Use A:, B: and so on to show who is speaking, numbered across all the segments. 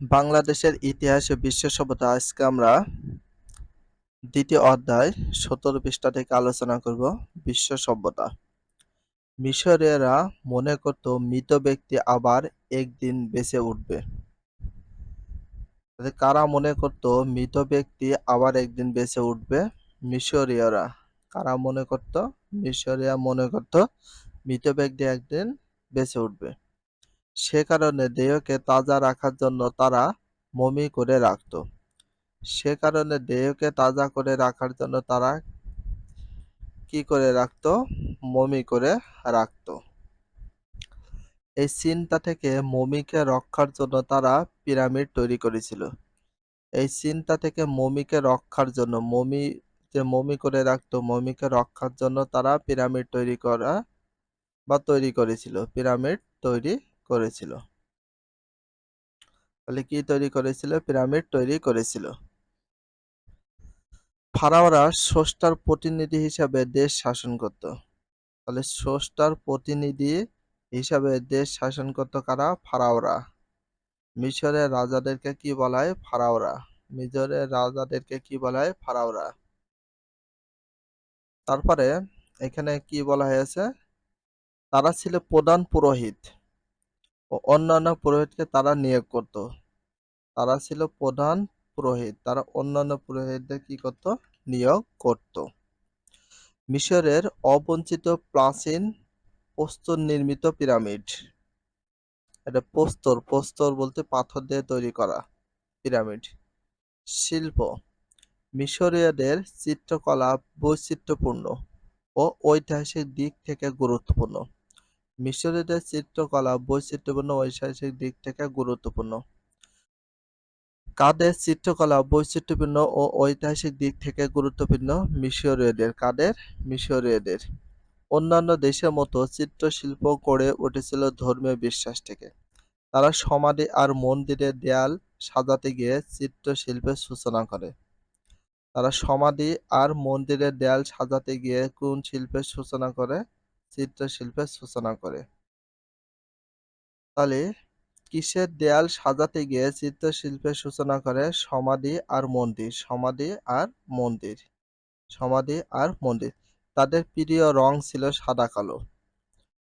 A: বাংলাদেশের ইতিহাস বিশ্ব সভ্যতা। আজকে আমরা দ্বিতীয় অধ্যায়, সতেরো পৃষ্ঠা থেকে আলোচনা করব বিশ্ব সভ্যতা। মিশরীয়রা মনে করত মৃত ব্যক্তি আবার একদিন বেঁচে উঠবে। কারা মনে করত মৃত ব্যক্তি আবার একদিন বেঁচে উঠবে? মিশরীয়রা। কারা মনে করত? মিশরিয়া মনে করত মৃত ব্যক্তি একদিন বেঁচে উঠবে। সে কারণে দেহকে তাজা রাখার জন্য তারা মমি করে রাখত। সে কারণে দেহকে তাজা করে রাখার জন্য তারা কি করে রাখত? মমি করে রাখত। এই চিন্তা থেকে মমিকে রক্ষার জন্য তারা পিরামিড তৈরি করেছিল। এই চিন্তা থেকে মমিকে রক্ষার জন্য, মমি যে মমি করে রাখতো, মমিকে রক্ষার জন্য তারা পিরামিড তৈরি করা বা তৈরি করেছিল। পিরামিড তৈরি করেছিল। তাহলে কি তৈরি করেছিল? পিরামিড তৈরি করেছিল। ফারাওরা স্রষ্টার প্রতিনিধি হিসাবে দেশ শাসন করত। তাহলে স্রষ্টার প্রতিনিধি হিসাবে দেশ শাসন করত কারা? ফারাওরা। মিশরের রাজাদেরকে কি বলা হয় ফারাওরা। মিশরের রাজাদেরকে কি বলা হয় ফারাওরা। তারপরে এখানে কি বলা হয়েছে? তারা ছিল প্রধান পুরোহিত। ও অন্যান্য পুরোহিতকে তারা নিয়োগ করত। তারা ছিল প্রধান পুরোহিত। তারা অন্যান্য পুরোহিতদের কি করত? নিয়োগ করত। মিশরের অবঞ্চিত প্রাচীন প্রস্তর নির্মিত পিরামিড। এটা প্রস্তর প্রস্তর বলতে পাথর দিয়ে তৈরি করা পিরামিড। শিল্প। মিশরীয়দের চিত্রকলা বৈচিত্র্যপূর্ণ ও ঐতিহাসিক দিক থেকে গুরুত্বপূর্ণ। মিশরীয়দের চিত্রকলা, বৈচিত্র্যপূর্ণ ঐতিহাসিক দিক থেকে গুরুত্বপূর্ণ। কাদের চিত্রকলা, বৈচিত্র্যপূর্ণ ও ঐতিহাসিক দিক থেকে গুরুত্বপূর্ণ? মিশরীয়দের। কাদের? মিশরীয়দের। অন্যান্য দেশের মতো চিত্রশিল্প গড়ে উঠেছিল ধর্মীয় বিশ্বাস থেকে। তারা সমাধি আর মন্দিরের দেয়াল সাজাতে গিয়ে চিত্রশিল্পের সূচনা করে। তারা সমাধি আর মন্দিরের দেয়াল সাজাতে গিয়ে কোন শিল্পের সূচনা করে? চিত্রশিল্পের সূচনা করে। তাহলে কিসের দেয়াল সাজাতে গিয়ে চিত্রশিল্পের সূচনা করে? সমাধি আর মন্দির, সমাধি আর মন্দির, সমাধি আর মন্দির। তাদের প্রিয় রং ছিল সাদা কালো।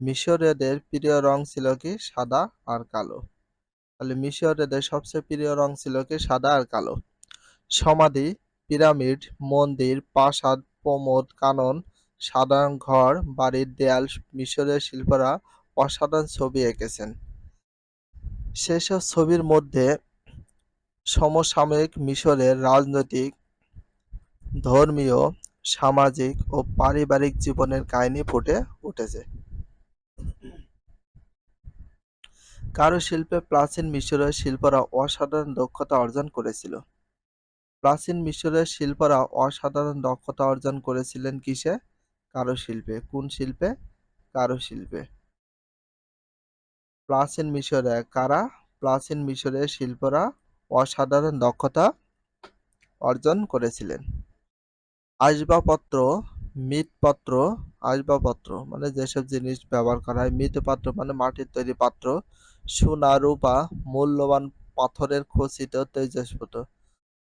A: মিশরীয়দের প্রিয় রং ছিল কি? সাদা আর কালো। তাহলে মিশরীয়দের সবচেয়ে প্রিয় রং ছিল কি? সাদা আর কালো। সমাধি, পিরামিড, মন্দির, প্রাসাদ, প্রমোদ, কানন সাধারণ ঘর, বাড়ির দেয়াল, মিশরের শিল্পীরা অসাধারণ ছবি এঁকেছেন। সেসব ছবির মধ্যে সমসাময়িক মিশরের রাজনৈতিক, ধর্মীয়, সামাজিক ও পারিবারিক জীবনের কাহিনী ফুটে উঠেছে। কারুশিল্পে প্রাচীন মিশরের শিল্পরা অসাধারণ দক্ষতা অর্জন করেছিল। প্রাচীন মিশরের শিল্পরা অসাধারণ দক্ষতা অর্জন করেছিলেন কিসে? কারুশিল্পে কোন শিল্পে? কারুশিল্পে প্রাচীন মিশরে কারা? প্রাচীন মিশরের শিল্পরা অসাধারণ দক্ষতা অর্জন করেছিলেন। আসবাবপত্র, মৃৎপাত্র, আসবাবপত্র মানে যেসব জিনিস ব্যবহার করা হয়, মৃৎপাত্র মানে মাটির তৈরি পাত্র, সোনা, রূপা, মূল্যবান পাথরের খচিত তেজস্পত্র,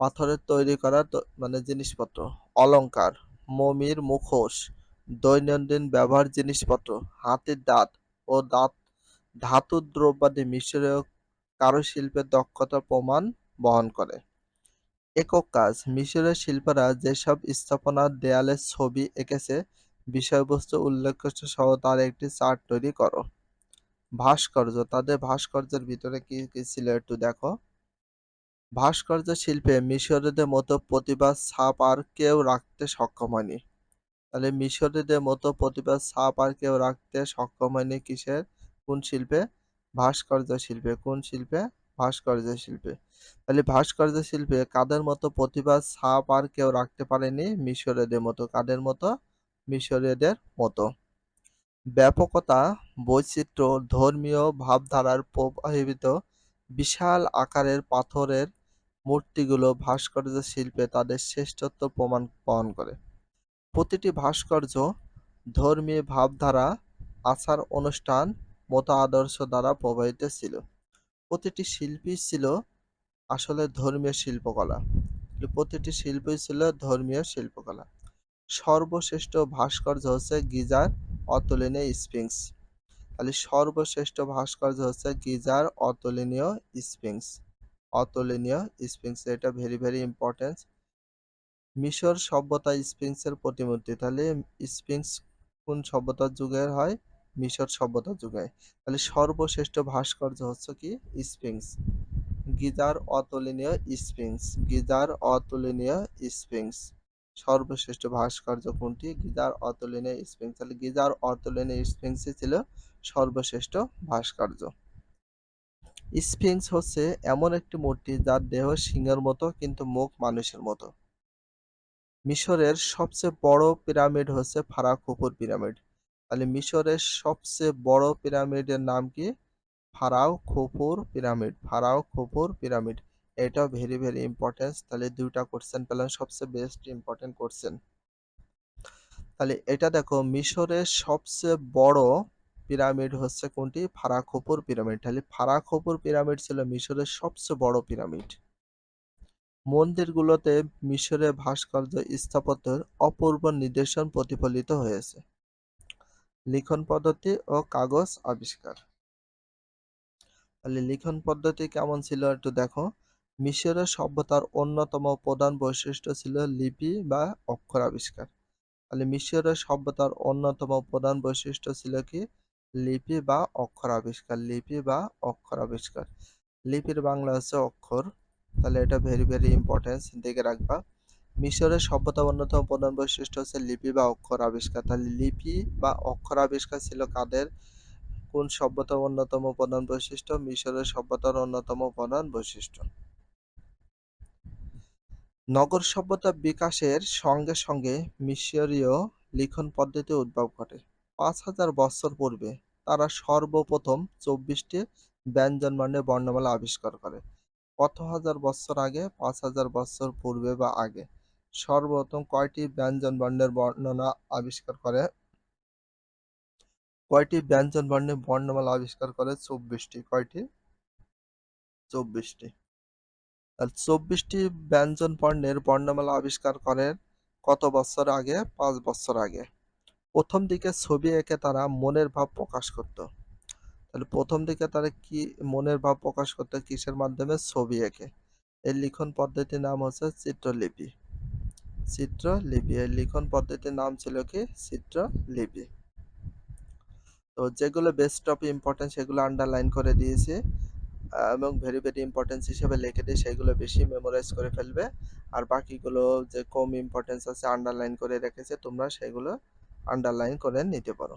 A: পাথরের তৈরি করা মানে জিনিসপত্র, অলংকার, মমির মুখোশ দৈনন্দিন ব্যবহার জিনিসপত্র হাতের দাঁত ও দাঁত, ধাতু দ্রব্যাদি মিশরীয় কারুশিল্পের দক্ষতার প্রমাণ বহন করে। একক কাজ মিশরের শিল্পীরা যেসব স্থাপনার দেয়ালে ছবি এঁকেছে, বিষয়বস্তু উল্লেখ সহ তার একটি চার্ট তৈরি করো। ভাস্কর্য, তাদের ভাস্কর্যের ভিতরে কি কি ছিল একটু দেখো। ভাস্কর্য শিল্পে মিশরীয়দের মতো প্রতিভা, ছাপ আর কেউ রাখতে সক্ষম হয়নি। তাহলে মিশরীয়দের মতো প্রতিভা ছাপ আর কেউ রাখতে সক্ষম হয়নি কিসের? কোন শিল্পে? ভাস্কর্য শিল্পে। কোন শিল্পে? ভাস্কর্য শিল্পে। তাহলে ভাস্কর্য শিল্পে কাদের মতো প্রতিভা ছাপ আর কেউ রাখতে পারেনি? মিশরীয়দের মতো। কাদের মতো? মিশরীয়দের মতো। ব্যাপকতা, বৈচিত্র্য, ধর্মীয় ভাবধারার প্রভাবিত বিশাল আকারের পাথরের মূর্তিগুলো ভাস্কর্য শিল্পে তাদের শ্রেষ্ঠত্ব প্রমাণ বহন করে। প্রতিটি ভাস্কর্য ধর্মীয় ভাবধারা, আচার অনুষ্ঠান, মত আদর্শ দ্বারা প্রভাবিত ছিল। প্রতিটি শিল্পী ছিল আসলে ধর্মীয় শিল্পকলা। প্রতিটি শিল্পই ছিল ধর্মীয় শিল্পকলা। সর্বশ্রেষ্ঠ ভাস্কর্য হচ্ছে গিজার অতুলনীয় স্পিংস তাহলে সর্বশ্রেষ্ঠ ভাস্কর্য হচ্ছে গিজার অতুলনীয় স্পিংস অতুলনীয় স্পিংস এটা ভেরি ভেরি ইম্পর্টেন্ট মিশর সভ্যতা স্পিংসের প্রতিমূর্তি। তাহলে স্পিংস কোন সভ্যতার যুগের হয়? মিশর সভ্যতার যুগে। তাহলে সর্বশ্রেষ্ঠ ভাস্কর্য হচ্ছে কি? স্পিংস গিজার অতুলনীয় স্পিংস গিজার অতুলনীয় স্পিংস সর্বশ্রেষ্ঠ ভাস্কর্য কোনটি? গিজার অতুলনীয় স্পিংস তাহলে গিজার অতুলনীয় স্পিংসই ছিল সর্বশ্রেষ্ঠ ভাস্কর্য। স্পিংস হচ্ছে এমন একটি মূর্তি যার দেহ সিংহের মতো কিন্তু মুখ মানুষের মতো। মিশরের সবচেয়ে বড় পিরামিড হচ্ছে ফারা খুফুর পিরামিড। তাহলে মিশরের সবচেয়ে বড় পিরামিডের নাম কি? ফারাও খুফুর পিরামিড। ফারাও খুফুর পিরামিড। এটাও ভেরি ভেরি ইম্পর্টেন্স তাহলে দুইটা কোশ্চেন পেলাম, সবচেয়ে বেস্ট ইম্পর্টেন্ট কোশ্চেন তাহলে এটা দেখো, মিশরের সবচেয়ে বড় পিরামিড হচ্ছে কোনটি? ফারা খুফুর পিরামিড। তাহলে ফারা খুফুর পিরামিড ছিল মিশরের সবচেয়ে বড় পিরামিড। মন্দিরগুলোতে মিশরের ভাস্কর্য স্থাপত্যের অপূর্ব নিদর্শন প্রতিফলিত হয়েছে। লিখন পদ্ধতি ও কাগজ আবিষ্কার। তাহলে লিখন পদ্ধতি কেমন ছিল একটু দেখো। মিশরের সভ্যতার অন্যতম প্রধান বৈশিষ্ট্য ছিল লিপি বা অক্ষর আবিষ্কার। তাহলে মিশরের সভ্যতার অন্যতম প্রধান বৈশিষ্ট্য ছিল কি? লিপি বা অক্ষর আবিষ্কার, লিপি বা অক্ষর আবিষ্কার। লিপির বাংলা হচ্ছে অক্ষর। তাহলে এটা ভেরি ভেরি ইম্পর্টেন্স দেখে রাখবা। মিশরের সভ্যতা অন্যতম প্রধান বৈশিষ্ট্য হচ্ছে লিপি বা অক্ষর আবিষ্কার। তাহলে লিপি বা অক্ষর আবিষ্কার ছিল কাদের? কোন সভ্যতার অন্যতম প্রধান বৈশিষ্ট্য? মিশরের সভ্যতার অন্যতম প্রধান বৈশিষ্ট্য। নগর সভ্যতা বিকাশের সঙ্গে সঙ্গে মিশরীয় লিখন পদ্ধতি উদ্ভব ঘটে। পাঁচ হাজার বছর পূর্বে তারা সর্বপ্রথম চব্বিশটি ব্যঞ্জন ব্যঞ্জনবর্ণের বর্ণমালা আবিষ্কার করে। কত হাজার বছর আগে পাঁচ হাজার বছর পূর্বে বা আগে? সর্বপ্রথম কয়টি ব্যঞ্জন বর্ণের বর্ণনা আবিষ্কার করে? কয়টি ব্যঞ্জন বর্ণের বর্ণমালা আবিষ্কার করে? চব্বিশটি। কয়টি? চব্বিশটি। আর চব্বিশটি ব্যঞ্জন বর্ণের বর্ণমালা আবিষ্কার করেন কত বছর আগে? পাঁচ বছর আগে। প্রথম দিকে ছবি এঁকে তারা মনের ভাব প্রকাশ করত। তাহলে প্রথম দিকে তারা কি মনের ভাব প্রকাশ করতো কিসের মাধ্যমে? ছবি এঁকে। এর লিখন পদ্ধতির নাম হচ্ছে চিত্রলিপি। চিত্রলিপি, এর লিখন পদ্ধতির নাম ছিল কি? চিত্রলিপি। তো যেগুলো বেস্ট অফ ইম্পর্টেন্স সেগুলো আন্ডারলাইন করে দিয়েছি। এবং ভেরি ভেরি ইম্পর্টেন্স হিসেবে লিখে দিয়ে সেগুলো বেশি মেমোরাইজ করে ফেলবে। আর বাকিগুলো যে কম ইম্পর্টেন্স আছে আন্ডারলাইন করে রেখেছে, তোমরা সেগুলো আন্ডারলাইন করে নিতে পারো।